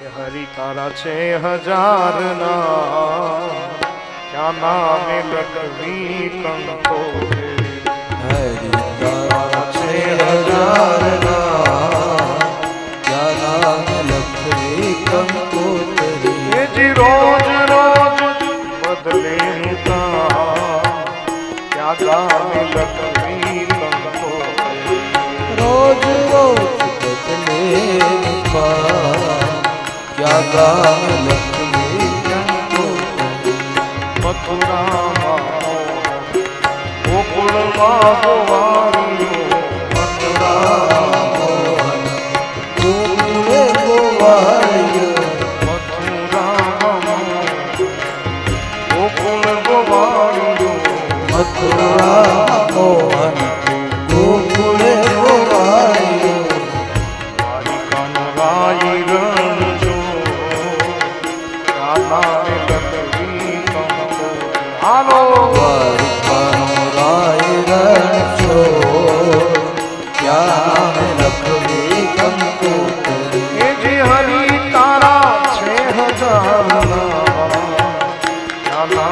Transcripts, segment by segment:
હરી તારા છે હજાર ના ક્યાં નામે લગવી કંકો હરી તારા છે હજાર ના ક્યાં નામે લખવી કંકો જી રોજ રોજ બદલે મુકા ક્યાં ગામે લગવી કંકો રોજ રોજ મથુરા ગોકુળમાં ગોવારી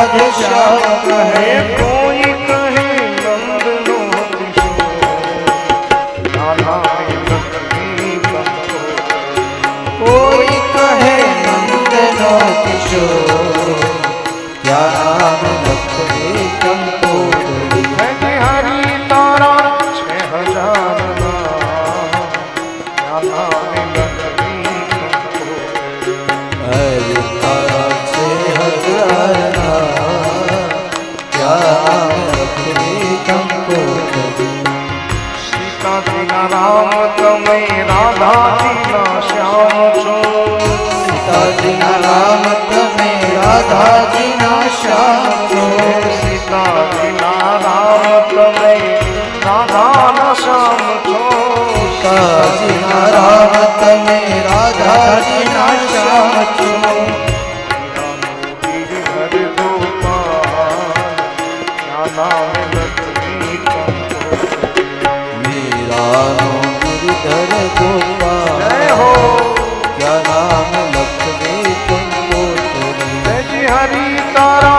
રાધે શ્યામ કહે રાજીના શ્યામ છો. સીતાજીના गिरधर गोवा जय हो क्या नाम लक्ष्मी तुमको जय जी हरी तारा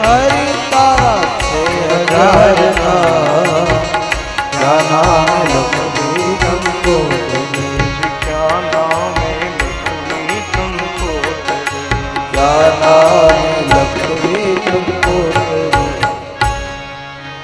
हरी तारा छह हजार नाम लक्ष्मी